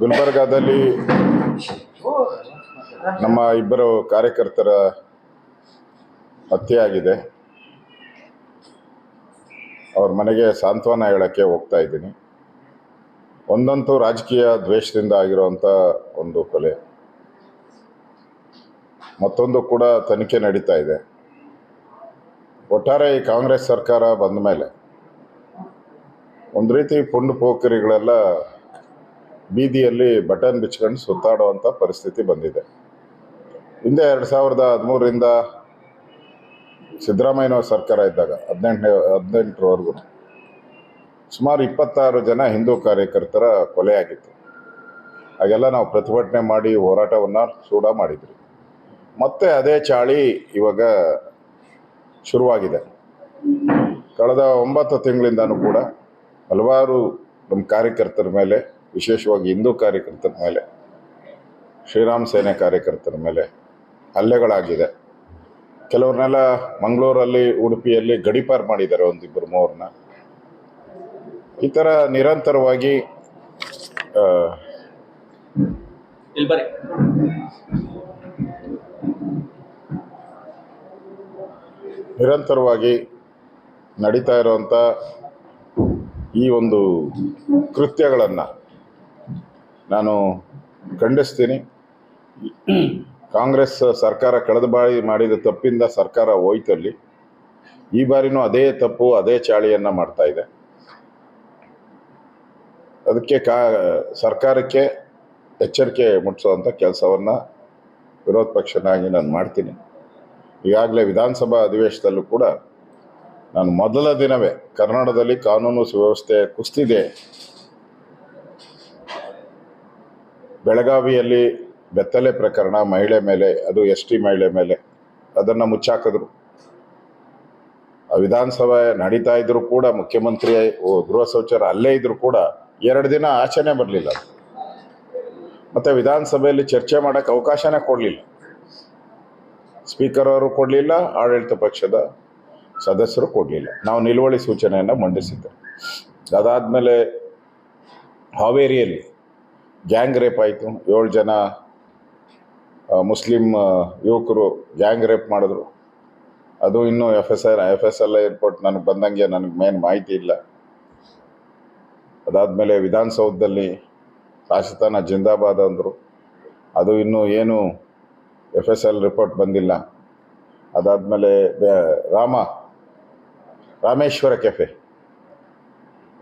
ಗುಲ್ಬರ್ಗಾದಲ್ಲಿ ನಮ್ಮ ಇಬ್ಬರು ಕಾರ್ಯಕರ್ತರ ಹತ್ಯೆಯಾಗಿದೆ. ಅವ್ರ ಮನೆಗೆ ಸಾಂತ್ವನ ಹೇಳಕ್ಕೆ ಹೋಗ್ತಾ ಇದ್ದೀನಿ. ಒಂದಂತೂ ರಾಜಕೀಯ ದ್ವೇಷದಿಂದ ಆಗಿರುವಂಥ ಒಂದು ಕೊಲೆ. ಮತ್ತೊಂದು ಕೂಡ ತನಿಖೆ ನಡೀತಾ ಇದೆ. ಒಟ್ಟಾರೆ ಈ ಕಾಂಗ್ರೆಸ್ ಸರ್ಕಾರ ಬಂದ ಮೇಲೆ ಒಂದು ರೀತಿ ಪುಂಡು ಪೋಖರಿಗಳೆಲ್ಲ ಬೀದಿಯಲ್ಲಿ ಬಟನ್ ಬಿಚ್ಕೊಂಡು ಸುತ್ತಾಡುವಂಥ ಪರಿಸ್ಥಿತಿ ಬಂದಿದೆ. ಹಿಂದೆ ಎರಡು ಸಾವಿರದ ಹದಿಮೂರರಿಂದ ಸಿದ್ದರಾಮಯ್ಯನವ್ರ ಸರ್ಕಾರ ಇದ್ದಾಗ, ಹದಿನೆಂಟನೇ, ಹದಿನೆಂಟರವರೆಗೂ ಸುಮಾರು ಇಪ್ಪತ್ತಾರು ಜನ ಹಿಂದೂ ಕಾರ್ಯಕರ್ತರ ಕೊಲೆಯಾಗಿತ್ತು ಹಾಗೆಲ್ಲ ನಾವು ಪ್ರತಿಭಟನೆ ಮಾಡಿ ಹೋರಾಟವನ್ನು ಸೂಡ ಮಾಡಿದ್ವಿ. ಮತ್ತೆ ಅದೇ ಚಾಳಿ ಇವಾಗ ಶುರುವಾಗಿದೆ. ಕಳೆದ ಒಂಬತ್ತು ತಿಂಗಳಿಂದನೂ ಕೂಡ ಹಲವಾರು ನಮ್ಮ ಕಾರ್ಯಕರ್ತರ ಮೇಲೆ ವಿಶೇಷವಾಗಿ ಹಿಂದೂ ಕಾರ್ಯಕರ್ತರ ಮೇಲೆ ಶ್ರೀರಾಮ್ ಸೇನೆ ಕಾರ್ಯಕರ್ತರ ಮೇಲೆ ಹಲ್ಲೆಗಳಾಗಿದೆ. ಕೆಲವ್ರನ್ನೆಲ್ಲ ಮಂಗಳೂರಲ್ಲಿ ಉಡುಪಿಯಲ್ಲಿ ಗಡಿಪಾರು ಮಾಡಿದ್ದಾರೆ ಒಂದಿಬ್ಬರು ಮೂವ್ರನ್ನ. ಈ ಥರ ನಿರಂತರವಾಗಿ ನಿರಂತರವಾಗಿ ನಡೀತಾ ಇರುವಂಥ ಈ ಒಂದು ಕೃತ್ಯಗಳನ್ನು ನಾನು ಖಂಡಿಸ್ತೀನಿ. ಕಾಂಗ್ರೆಸ್ ಸರ್ಕಾರ ಕಳೆದ ಬಾರಿ ಮಾಡಿದ ತಪ್ಪಿಂದ ಸರ್ಕಾರ ಹೋಯ್ತಲ್ಲಿ, ಈ ಬಾರಿನೂ ಅದೇ ತಪ್ಪು, ಅದೇ ಚಾಳಿಯನ್ನು ಮಾಡ್ತಾ ಇದೆ. ಅದಕ್ಕೆ ಕಾ, ಸರ್ಕಾರಕ್ಕೆ ಎಚ್ಚರಿಕೆ ಮುಟ್ಟಿಸುವಂಥ ಕೆಲಸವನ್ನು ವಿರೋಧ ಪಕ್ಷನಾಗಿ ನಾನು ಮಾಡ್ತೀನಿ. ಈಗಾಗಲೇ ವಿಧಾನಸಭಾ ಅಧಿವೇಶನದಲ್ಲೂ ಕೂಡ ನಾನು ಮೊದಲ ದಿನವೇ ಕರ್ನಾಟಕದಲ್ಲಿ ಕಾನೂನು ಸುವ್ಯವಸ್ಥೆ ಕುಸ್ತಿದೆ. ಬೆಳಗಾವಿಯಲ್ಲಿ ಬೆತ್ತಲೆ ಪ್ರಕರಣ ಮಹಿಳೆ ಮೇಲೆ, ಅದು ಎಸ್ ಟಿ ಮಹಿಳೆ ಮೇಲೆ ಅದನ್ನು ಮುಚ್ಚಾಕಿದ್ರು. ವಿಧಾನಸಭೆ ನಡೀತಾ ಇದ್ರು ಕೂಡ ಮುಖ್ಯಮಂತ್ರಿ ಗೃಹ ಸಚಿವರು ಅಲ್ಲೇ ಇದ್ರು ಕೂಡ ಎರಡು ದಿನ ಆಚೆನೆ ಬರಲಿಲ್ಲ ಮತ್ತೆ ವಿಧಾನಸಭೆಯಲ್ಲಿ ಚರ್ಚೆ ಮಾಡೋಕ್ಕೆ ಅವಕಾಶನೇ ಕೊಡಲಿಲ್ಲ. ಸ್ಪೀಕರ್ ಅವರು ಕೊಡಲಿಲ್ಲ, ಆಡಳಿತ ಪಕ್ಷದ ಸದಸ್ಯರು ಕೊಡಲಿಲ್ಲ. ನಾವು ನಿಲುವಳಿ ಸೂಚನೆಯನ್ನು ಮಂಡಿಸಿದ್ದೆ. ಅದಾದಮೇಲೆ ಹಾವೇರಿಯಲ್ಲಿ ಗ್ಯಾಂಗ್ ರೇಪ್ ಆಯಿತು. ಏಳು ಜನ ಮುಸ್ಲಿಂ ಯುವಕರು ಗ್ಯಾಂಗ್ ರೇಪ್ ಮಾಡಿದ್ರು. ಅದು ಇನ್ನೂ F S R F S L airport ನನಗೆ ಬಂದಂಗೆ ನನಗೆ ಮೇನ್ ಮಾಹಿತಿ ಇಲ್ಲ. ಅದಾದಮೇಲೆ ವಿಧಾನಸೌಧದಲ್ಲಿ ರಾಜಸ್ಥಾನ ಜಿಂದಾಬಾದ್ ಅಂದರು. ಅದು ಇನ್ನೂ ಏನು ಎಫ್ ಎಸ್ ಎಲ್ ರಿಪೋರ್ಟ್ ಬಂದಿಲ್ಲ. ಅದಾದಮೇಲೆ ರಾಮ, ರಾಮೇಶ್ವರ ಕೆಫೆ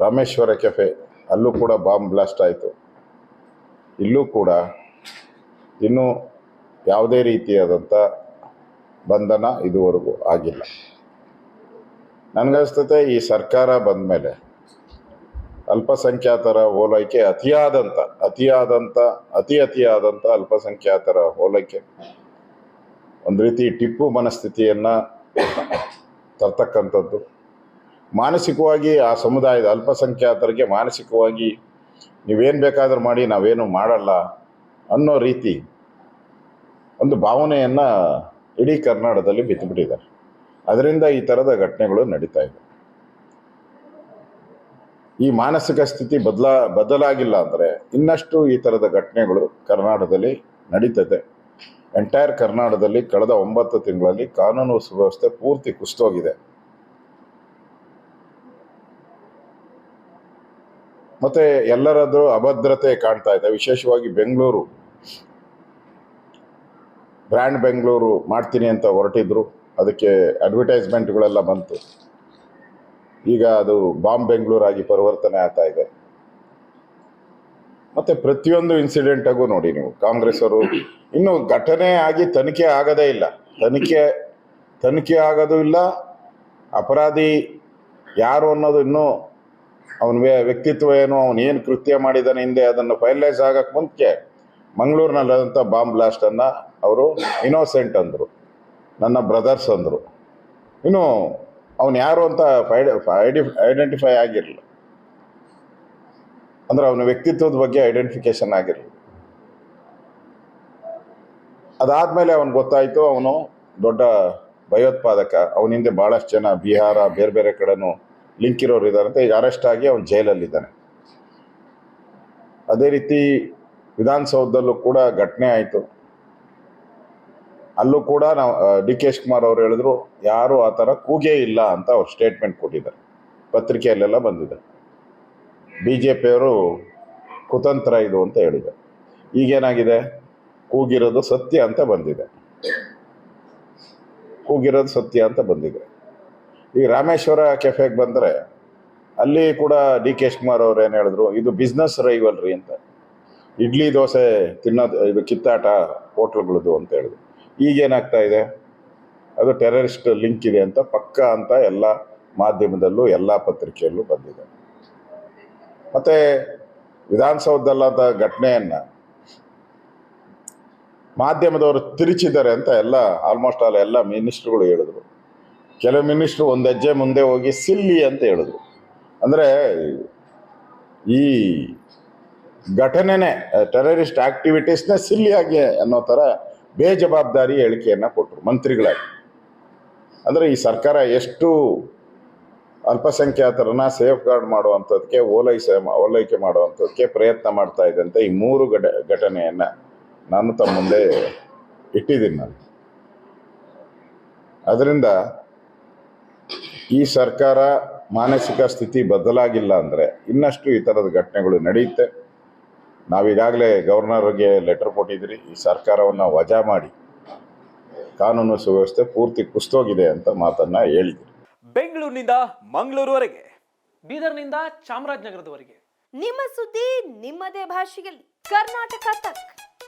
ರಾಮೇಶ್ವರ ಕೆಫೆ ಅಲ್ಲೂ ಕೂಡ ಬಾಂಬ್ ಬ್ಲಾಸ್ಟ್ ಆಯಿತು. ಇಲ್ಲೂ ಕೂಡ ಇನ್ನೂ ಯಾವುದೇ ರೀತಿಯಾದಂಥ ಬಂಧನ ಇದುವರೆಗೂ ಆಗಿಲ್ಲ. ನನಗನ್ಸ್ತತೆ ಈ ಸರ್ಕಾರ ಬಂದ ಮೇಲೆ ಅಲ್ಪಸಂಖ್ಯಾತರ ಹೋಲೈಕೆ ಅತಿಯಾದಂಥ ಅತಿಯಾದಂಥ, ಅತಿ ಅತಿಯಾದಂಥ ಅಲ್ಪಸಂಖ್ಯಾತರ ಓಲೈಕೆ ಒಂದು ರೀತಿ ಟಿಪ್ಪು ಮನಸ್ಥಿತಿಯನ್ನು ತರ್ತಕ್ಕಂಥದ್ದು. ಮಾನಸಿಕವಾಗಿ ಆ ಸಮುದಾಯದ ಅಲ್ಪಸಂಖ್ಯಾತರಿಗೆ ಮಾನಸಿಕವಾಗಿ ನೀವೇನು ಬೇಕಾದರೂ ಮಾಡಿ, ನಾವೇನು ಮಾಡಲ್ಲ ಅನ್ನೋ ರೀತಿ ಒಂದು ಭಾವನೆಯನ್ನು ಇಡೀ ಕರ್ನಾಟಕದಲ್ಲಿ ಬಿತ್ತುಬಿಟ್ಟಿದ್ದಾರೆ ಅದರಿಂದ ಈ ಥರದ ಘಟನೆಗಳು ನಡೀತಾ ಇದೆ. ಈ ಮಾನಸಿಕ ಸ್ಥಿತಿ ಬದಲ, ಬದಲಾಗಿಲ್ಲ ಅಂದರೆ ಇನ್ನಷ್ಟು ಈ ಥರದ ಘಟನೆಗಳು ಕರ್ನಾಟಕದಲ್ಲಿ ನಡೀತದೆ. ಎಂಟೈರ್ ಕರ್ನಾಟಕದಲ್ಲಿ ಕಳೆದ ಒಂಬತ್ತು ತಿಂಗಳಲ್ಲಿ ಕಾನೂನು ಸುವ್ಯವಸ್ಥೆ ಪೂರ್ತಿ ಕುಸಿತೋಗಿದೆ. ಮತ್ತೆ ಎಲ್ಲರದ್ದು ಅಭದ್ರತೆ ಕಾಣ್ತಾ ಇದೆ. ವಿಶೇಷವಾಗಿ ಬೆಂಗಳೂರು. ಬ್ರ್ಯಾಂಡ್ ಬೆಂಗಳೂರು ಮಾಡ್ತೀನಿ ಅಂತ ಹೊರಟಿದ್ರು. ಅದಕ್ಕೆ ಅಡ್ವರ್ಟೈಸ್ಮೆಂಟ್ಗಳೆಲ್ಲ ಬಂತು. ಈಗ ಅದು ಬಾಂಬ್ ಬೆಂಗಳೂರಾಗಿ ಪರಿವರ್ತನೆ ಆಗ್ತಾ ಇದೆ. ಮತ್ತೆ ಪ್ರತಿಯೊಂದು ಇನ್ಸಿಡೆಂಟಾಗೂ ನೋಡಿ ನೀವು. ಕಾಂಗ್ರೆಸ್ ಅವರು ಇನ್ನು ಘಟನೆ ಆಗಿ ತನಿಖೆ ಆಗದೇ ಇಲ್ಲ. ತನಿಖೆ ತನಿಖೆ ಆಗೋದು ಇಲ್ಲ. ಅಪರಾಧಿ ಯಾರು ಅನ್ನೋದು ಇನ್ನೂ ಅವನ ವ್ಯಕ್ತಿತ್ವ ಏನು, ಅವನು ಏನು ಕೃತ್ಯ ಮಾಡಿದ್ದಾನೆ ಹಿಂದೆ ಅದನ್ನು ಫೈನಲೈಸ್ ಆಗಕ್ಕೆ ಮುಂಚೆ ಮಂಗಳೂರಿನಲ್ಲಿರುವಂಥ ಬಾಂಬ್ ಬ್ಲಾಸ್ಟನ್ನು ಅವರು ಇನೋಸೆಂಟ್ ಅಂದರು. ನನ್ನ ಬ್ರದರ್ಸ್ ಅಂದರು. ಇನ್ನು ಅವನು ಯಾರು ಅಂತ ಐಡಿ ಐಡೆಂಟಿಫೈ ಆಗಿರಲಿಲ್ಲ. ಅಂದ್ರೆ ಅವನ ವ್ಯಕ್ತಿತ್ವದ ಬಗ್ಗೆ ಐಡೆಂಟಿಫಿಕೇಶನ್ ಆಗಿರಲಿಲ್ಲ. ಅದಾದಮೇಲೆ ಅವನು ಗೊತ್ತಾಯಿತು, ಅವನು ದೊಡ್ಡ ಭಯೋತ್ಪಾದಕ. ಅವನ ಹಿಂದೆ ಭಾಳಷ್ಟು ಜನ ಬಿಹಾರ ಬೇರೆ ಬೇರೆ ಕಡೆನೂ ಲಿಂಕ್ ಇರೋರು ಇದ್ದಾರೆ ಅಂತ ಈಗ ಅರೆಸ್ಟ್ ಆಗಿ ಅವನು ಜೈಲಲ್ಲಿದ್ದಾನೆ. ಅದೇ ರೀತಿ ವಿಧಾನಸೌಧದಲ್ಲೂ ಕೂಡ ಘಟನೆ ಆಯಿತು. ಅಲ್ಲೂ ಕೂಡ ನಾವು ಡಿ ಕೆ ಶಿವಕುಮಾರ್ ಅವರು ಹೇಳಿದ್ರು, ಯಾರು ಆ ಥರ ಕೂಗೇ ಇಲ್ಲ ಅಂತ ಅವ್ರು ಸ್ಟೇಟ್ಮೆಂಟ್ ಕೊಟ್ಟಿದ್ದಾರೆ. ಪತ್ರಿಕೆಯಲ್ಲೆಲ್ಲ ಬಂದಿದೆ. ಬಿ ಜೆ ಪಿಯವರು ಕುತಂತ್ರ ಇದು ಅಂತ ಹೇಳಿದ್ದಾರೆ ಈಗೇನಾಗಿದೆ? ಕೂಗಿರೋದು ಸತ್ಯ ಅಂತ ಬಂದಿದೆ. ಕೂಗಿರೋದು ಸತ್ಯ ಅಂತ ಬಂದಿದೆ. ಈ ರಾಮೇಶ್ವರ ಕೆಫೆಗೆ ಬಂದರೆ ಅಲ್ಲಿ ಕೂಡ ಡಿ ಕೆ ಶಿವಕುಮಾರ್ ಅವ್ರು ಏನು ಹೇಳಿದ್ರು, ಇದು ಬಿಸ್ನೆಸ್ ರೈವಲ್ರಿ ಅಂತ. ಇಡ್ಲಿ, ದೋಸೆ ತಿನ್ನೋದು, ಇದು ಕಿತ್ತಾಟ ಹೋಟ್ಲ್ಗಳದು ಅಂತ ಹೇಳಿದ್ರು. ಈಗೇನಾಗ್ತಾ ಇದೆ? ಅದು ಟೆರರಿಸ್ಟ್ ಲಿಂಕ್ ಇದೆ ಅಂತ, ಪಕ್ಕ ಅಂತ ಎಲ್ಲ ಮಾಧ್ಯಮದಲ್ಲೂ ಎಲ್ಲ ಪತ್ರಿಕೆಯಲ್ಲೂ ಬಂದಿದೆ. ಮತ್ತೆ ವಿಧಾನಸೌಧದಲ್ಲಾದ ಘಟನೆಯನ್ನ ಮಾಧ್ಯಮದವರು ತಿರುಚಿದ್ದಾರೆ ಅಂತ ಎಲ್ಲ ಆಲ್ಮೋಸ್ಟ್ ಆಲ್ ಎಲ್ಲ ಮಿನಿಸ್ಟ್ರುಗಳು ಹೇಳಿದ್ರು. ಕೆಲವು ಮಿನಿಸ್ಟ್ರು ಒಂದು ಹೆಜ್ಜೆ ಮುಂದೆ ಹೋಗಿ ಸಿಲ್ಲಿ ಅಂತ ಹೇಳಿದ್ರು. ಅಂದರೆ ಈ ಘಟನೆನೇ ಟೆರರಿಸ್ಟ್ ಆಕ್ಟಿವಿಟೀಸ್ನೇ ಸಿಲ್ಲಿಯಾಗಿ ಅನ್ನೋ ಥರ ಬೇಜವಾಬ್ದಾರಿ ಹೇಳಿಕೆಯನ್ನು ಕೊಟ್ಟರು ಮಂತ್ರಿಗಳಾಗಿ. ಅಂದರೆ ಈ ಸರ್ಕಾರ ಎಷ್ಟು ಅಲ್ಪಸಂಖ್ಯಾತರನ್ನ ಸೇಫ್ ಗಾರ್ಡ್ ಮಾಡುವಂಥದ್ದಕ್ಕೆ ಓಲೈಸ, ಓಲೈಕೆ ಮಾಡುವಂಥದ್ದಕ್ಕೆ ಪ್ರಯತ್ನ ಮಾಡ್ತಾ ಇದೆ ಅಂತ ಈ ಮೂರು ಘಟ, ಘಟನೆಯನ್ನು ನಾನು ತಮ್ಮ ಮುಂದೆ ಇಟ್ಟಿದ್ದೀನಿ ನಾನು. ಅದರಿಂದ ಈ ಸರ್ಕಾರ ಮಾನಸಿಕ ಸ್ಥಿತಿ ಬದಲಾಗಿಲ್ಲ ಅಂದರೆ ಇನ್ನಷ್ಟು ಈ ಥರದ ಘಟನೆಗಳು ನಡೆಯುತ್ತೆ. ನಾವೀಗಾಗಲೇ ಗವರ್ನರ್ಗೆ ಲೆಟರ್ ಕೊಟ್ಟಿದ್ದೀರಿ ಈ ಸರ್ಕಾರವನ್ನು ವಜಾ ಮಾಡಿ ಕಾನೂನು ಸುವ್ಯವಸ್ಥೆ ಪೂರ್ತಿ ಕುಸ್ತೋಗಿದೆ ಅಂತ ಮಾತನ್ನು ಹೇಳಿದ್ರು. ಬೆಂಗಳೂರಿನಿಂದ ಮಂಗಳೂರುವರೆಗೆ ಬೀದರ್ನಿಂದ ಚಾಮರಾಜನಗರದವರೆಗೆ. ನಿಮ್ಮ ಸುದ್ದಿ ನಿಮ್ಮದೇ ಭಾಷೆಯಲ್ಲಿ. ಕರ್ನಾಟಕ ತಕ್.